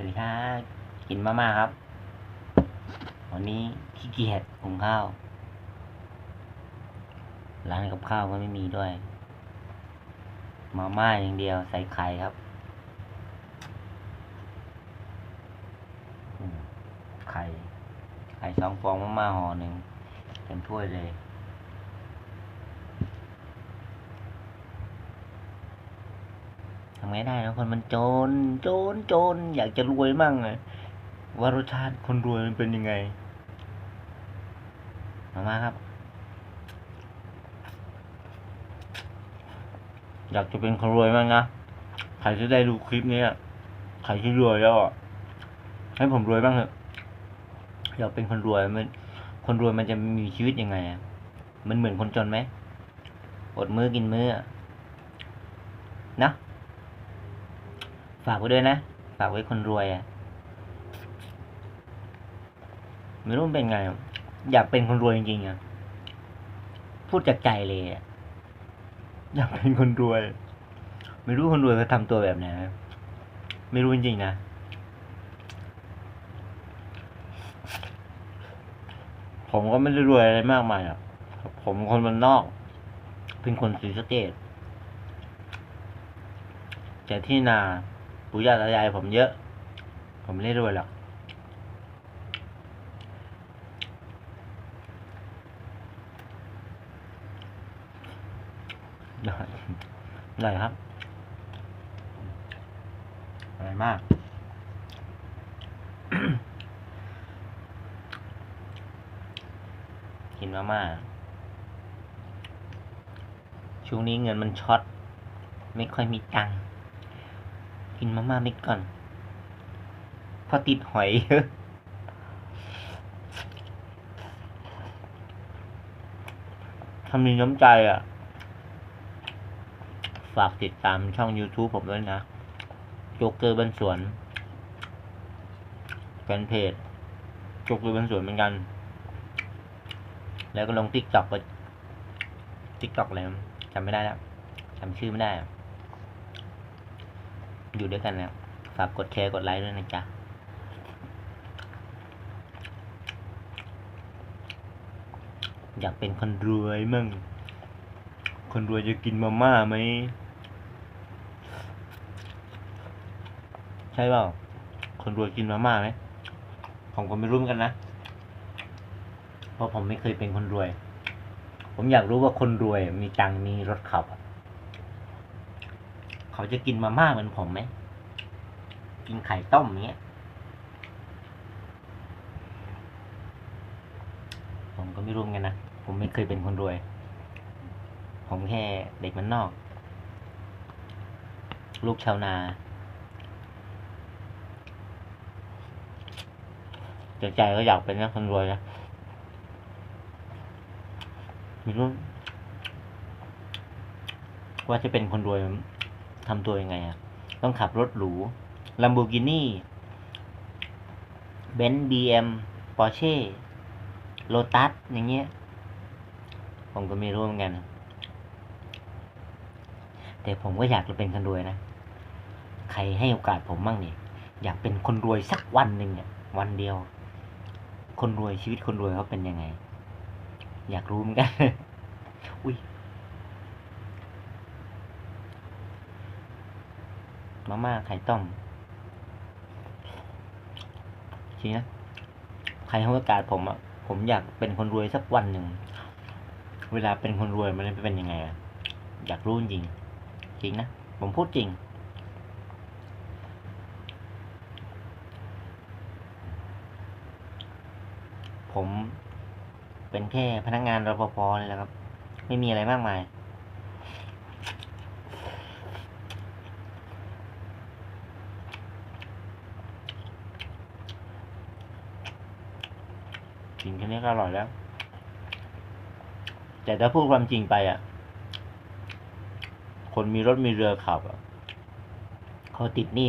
สวัสดีครับกินมาม่าครับ วันนี้ขี้เกียจหุงข้าว ร้านกับข้าวก็ไม่มีด้วย มาม่าอย่างเดียวใส่ไข่ครับไข่ไข่สองฟองมาม่าห่อหนึ่งเต็มถ้วยเลย ทำ ไงได้นะคนมันจน จนจน อยากจะรวยมั่งอะว่ารสชาติคนรวยมันเป็นยังไงมามาครับ อยากจะเป็นคนรวยมั่งนะใครจะได้ดูคลิปนี้ใครที่รวยแล้วให้ผมรวยบ้างเถอะอยากเป็นคนรวยมัน คนรวยมันจะมีชีวิตยังไงอะมันเหมือนคนจนไหมอดมือกินมือนะ ฝากไว้ด้วยนะ ฝากไว้คนรวยอะ่ะไม่รู้เป็นไง อยากเป็นคนรวยจริงๆอะ่ะพูดจากใจเลยอะอยากเป็นคนรวย ไม่รู้คนรวยเขาทำตัวแบบไหนนะไม่รู้จริงๆนะผมก็ไม่ได้รวยอะไรมากมายอะผมคนมันนอก เป็นคนศรีสเกดแต่ที่นา ปู่ย่าตายายผมเยอะ ผมไม่ได้รวยหรอก ได้ได้ครับอร่อยมาก กินมาม่าช่วงนี้เงินมันช็อต ไม่ค่อยมีตังค์ กินมาม่าม่ก่อนพราะติดหอยเยอะถ้ามีน้ำใจอะ ฝากติดตามช่อง YouTube ผมด้วยนะโจ๊กเกอร์บันสวนแฟนเพจโจ๊กเกอร์บันสวนเหมือนกัน แล้วก็ลงติ๊กต็อกไปติ๊กต็อกอะไรจำไม่ได้แล้วจำชื่อไม่ได้ อยู่ด้วยกันนะฝากกดแชร์กดไลค์ด้วยนะจ๊ะอยากเป็นคนรวยมั่ง คนรวยจะกินมาม่าไหม ใช่เปล่า คนรวยกินมาม่าไหม ผมก็ไม่รู้เหมือนกันนะ เพราะผมไม่เคยเป็นคนรวย ผมอยากรู้ว่าคนรวยมีตังมีรถขับอะ เขาจะกินมาม่าเหมือนผมไหม กินไข่ต้มอย่างเงี้ย ผมก็ไม่รู้เหมือนะ ผมไม่เคยเป็นคนรวย ผมแค่เด็กมันนอก ลูกชาวนาใจใจก็อยากเป็นนะคนรวยนะไม่รู้ว่าจะเป็นคนรวย ทำตัวยังไงอะต้องขับรถหรู Lamborghini เบนซ์บีเอ็มปอร์เช่โลตัสอย่างเงี้ย ผมก็ไม่รู้เหมือนกัน แต่ผมก็อยากจะเป็นคนรวยนะ ใครให้โอกาสผมบ้างเนี่ย อยากเป็นคนรวยสักวันหนึ่งเนี่ยวันเดียว คนรวยชีวิตคนรวยเขาเป็นยังไง อยากรู้เหมือนกัน อุ้ย มาม่าไข่ต้มจริงนะใครให้โอกาสผมอะผมอยากเป็นคนรวยสักวันหนึ่ง เวลาเป็นคนรวยมันเป็นยังไงอะอยากรู้จริง จริงนะ ผมพูดจริง ผมเป็นแค่พนักงานรปภนี่แหละครับ ไม่มีอะไรมากมาย กินแค่ นี้ก็อร่อยแล้ว แต่ถ้าพูดความจริงไปอะ คนมีรถมีเรือขับอะเขาติดหนี้